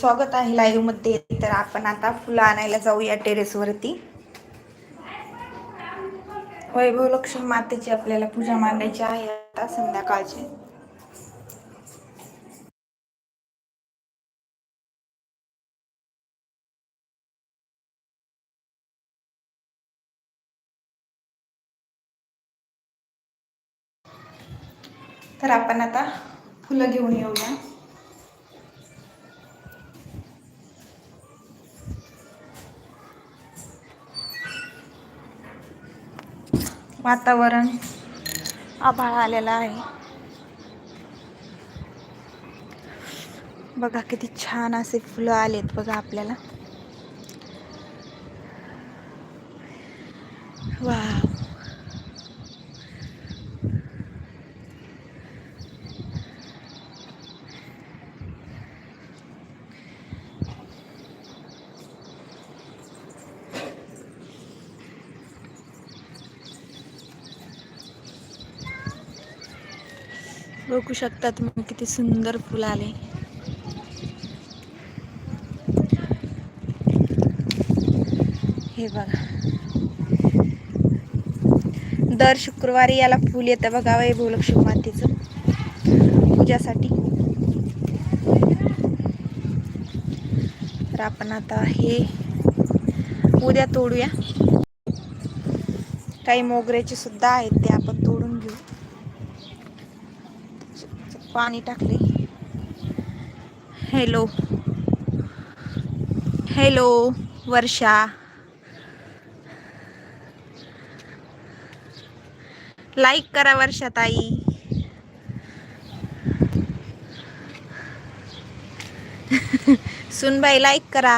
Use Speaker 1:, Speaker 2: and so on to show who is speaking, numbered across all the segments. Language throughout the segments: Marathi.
Speaker 1: स्वागत आहे लाईव्हमध्ये. तर आपण आता फुलं आणायला जाऊया टेरेस वरती. वैभव लक्ष्मी मातेची आपल्याला पूजा मांडायची आहे आता संध्याकाळची. तर आपण आता फुलं घेऊन येऊया. वातावरण आभाळ आलेला आहे. बघा किती छान असे फुलं आलेत बघा आपल्याला. बघू शकता तुम्ही किती सुंदर फुल आले. हे बघा. दर शुक्रवारी याला फुल येतं बघा वैभव लक्ष्मी मातेचं. पूजासाठी. तर आपण आता हे उद्या तोडूया. काही मोगऱ्याचे सुद्धा आहेत ते आपण तोडून घेऊ पाणी टाकले. हॅलो हॅलो वर्षा. लाईक करा वर्षा ताई. सुनबाई लाईक करा.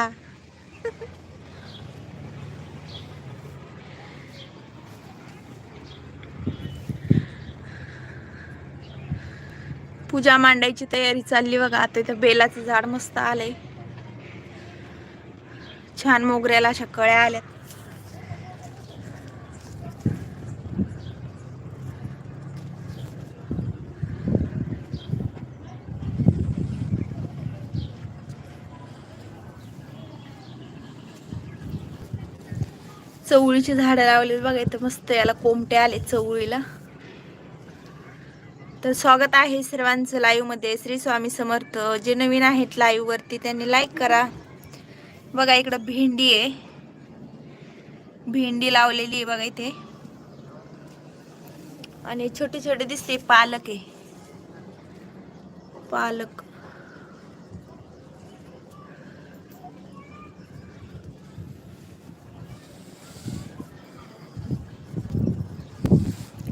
Speaker 1: पूजा मांडायची तयारी चालली बघा. आता इथं बेलाचं झाड मस्त आलंय. छान मोगऱ्याला अशा कळ्या आल्या चवळीची झाडं लावली बघा. इथं मस्त याला कोमटे आले चवळीला. तर स्वागत आहे सर्वांचं लाईव्हमध्ये श्री स्वामी समर्थ जे नवीन आहेत लाईव्हवरती त्यांनी लाईक करा. बघा इकडं भेंडी आहे. भेंडी लावलेली आहे बघा इथे. आणि छोटे छोटे दिसते पालक आहे. पालक.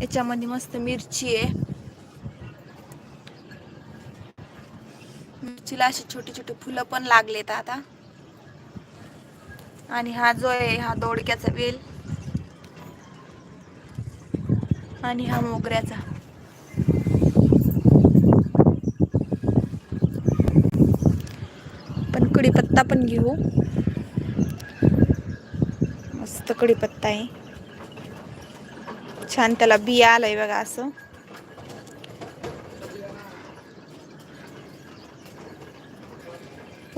Speaker 1: याच्यामध्ये मस्त मिरची आहे. फुलं अशी छोटी छोटी फुलं पण लागलेत आता. आणि हा जो आहे हा दोडक्याचा वेल. आणि हा मोगऱ्याचा. पण कडीपत्ता पण घेऊ. मस्त कडीपत्ता आहे. छान त्याला बिया आलंय बघा असं.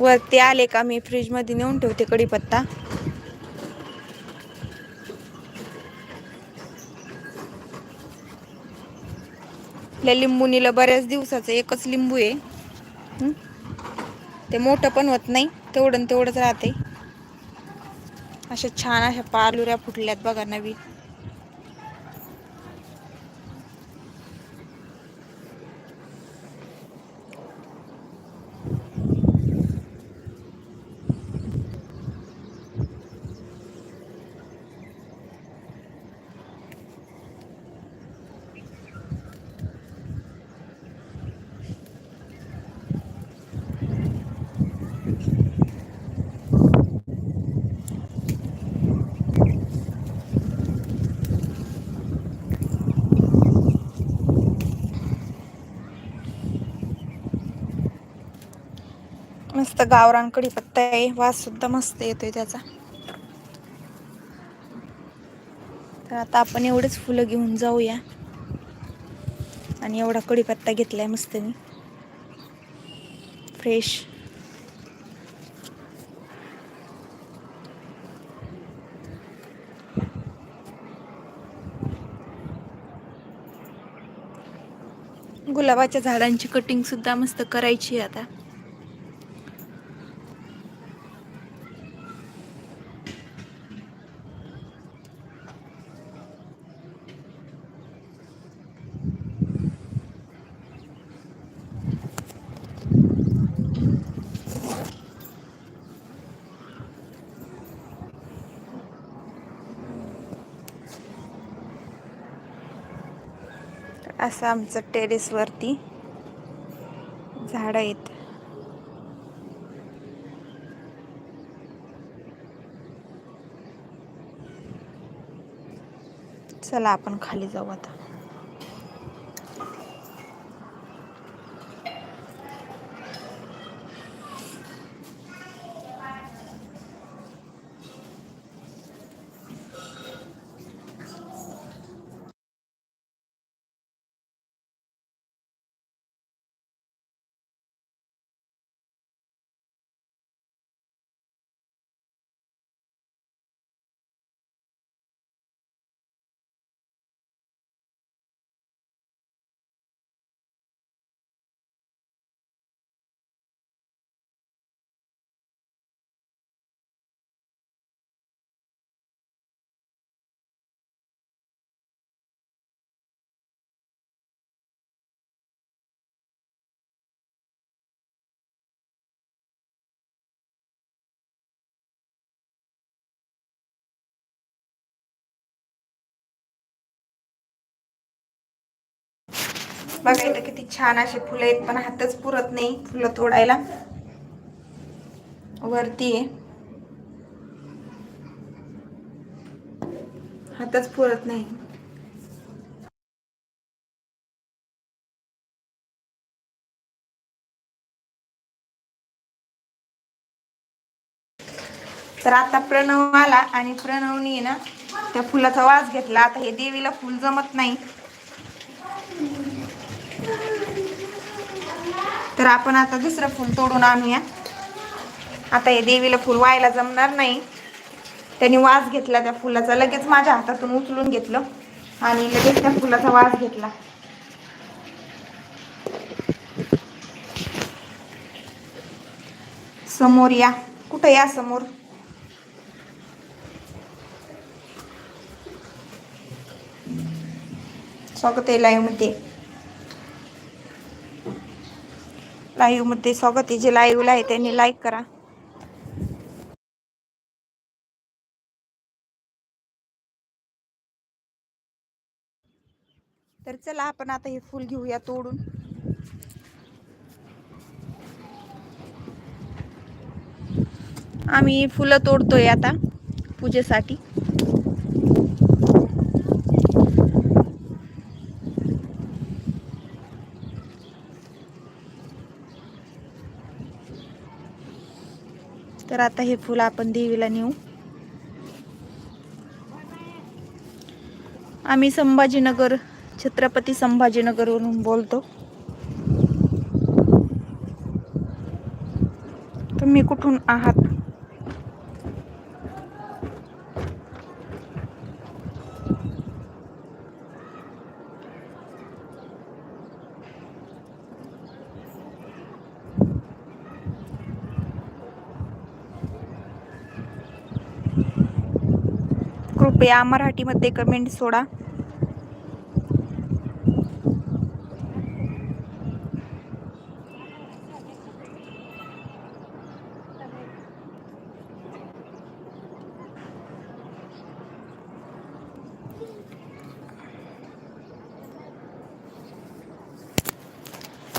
Speaker 1: वरती आले का मी फ्रीजमध्ये नेऊन ठेवते कढीपत्ता. आपल्या लिंबूनीला बऱ्याच दिवसाचं एकच लिंबू आहे. ते मोठं पण होत नाही तेवढं तेवढंच राहते अशा छान अशा पालुऱ्या फुटल्यात बघा नवीन. मस्त गावरान कढीपत्ता आहे. वास सुद्धा मस्त येतोय त्याचा. तर आता आपण एवढेच फुलं घेऊन जाऊया. आणि एवढा कढीपत्ता घेतलाय मस्त मी फ्रेश गुलाबाच्या झाडांची कटिंग सुद्धा मस्त करायची आता. असं आमचं टेरेसवरती झाडं आहेत. चला आपण खाली जाऊ आता. बघा इथं किती छान असे फुलं आहेत पण हातच पुरत नाही फुलं तोडायला. वरती आहे. हातच पुरत नाही. तर आता प्रणव आला आणि प्रणवनी ना त्या फुलाचा वास घेतला. आता हे देवीला फुल जमत नाही. तर आपण आता दुसरं फूल तोडून आणूया. आता हे देवीला फूल व्हायला जमणार नाही. त्यांनी वास घेतला त्या फुलाचा. लगेच माझ्या हातातून उचलून घेतलं आणि लगेच त्या फुलाचा वास घेतला. समोर या. कुठं या समोर? स्वागत आहे लाईव्हमध्ये. लाईव्हमध्ये स्वागत आहे जे लाईव्हला आहे त्यांनी लाईक करा. तर चला आपण आता हे फुल घेऊया तोडून. आम्ही फुलं तोडतोय आता पूजेसाठी. आता हे फुल आपण देवीला नेऊ. आम्ही संभाजीनगर छत्रपती संभाजीनगरवरून बोलतो. तुम्ही कुठून आहात? कृपया मराठीमध्ये कमेंट सोडा.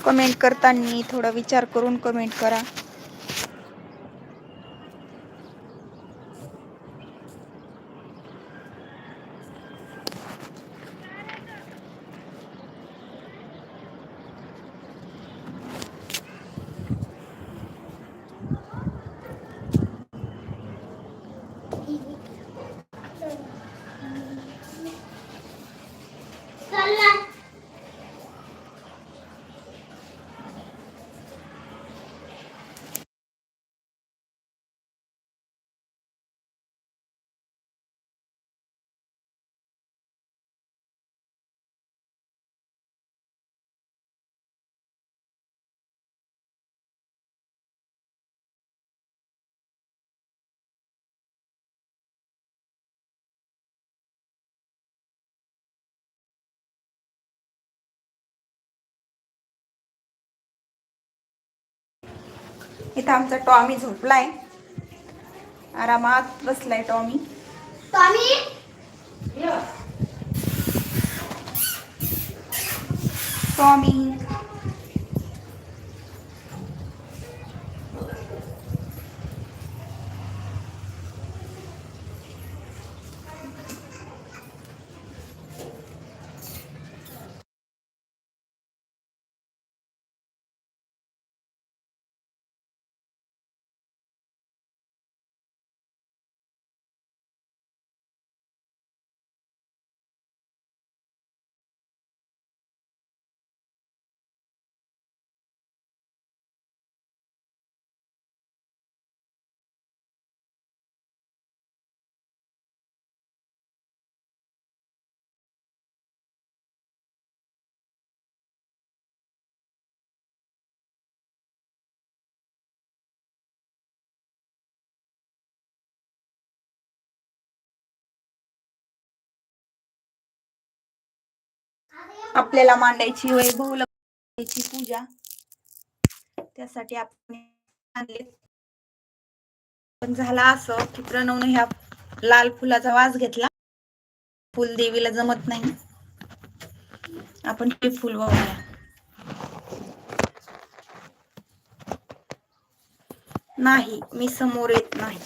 Speaker 1: कमेंट करताना थोडा विचार करून कमेंट करा. इथं आमचा टॉमी झोपलाय. आरामात बसलाय टॉमी.
Speaker 2: टॉमी?
Speaker 1: टॉमी. आपल्याला मांडायची वैभव लक्ष्मीची पूजा. त्यासाठी आपण आणले. पण झाला असं की प्रणवने ह्या लाल फुलाचा वास घेतला. फुल देवीला जमत नाही. आपण ते फुल वाहूया. नाही मी समोर येत नाही.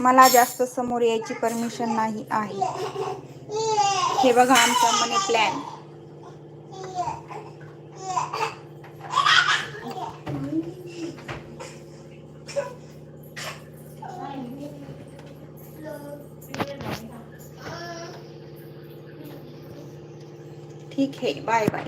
Speaker 1: मला जास्त समोर यायची परमिशन नाही आहे. हे बघा आमचा मनी प्लॅन ठीक है बाय बाय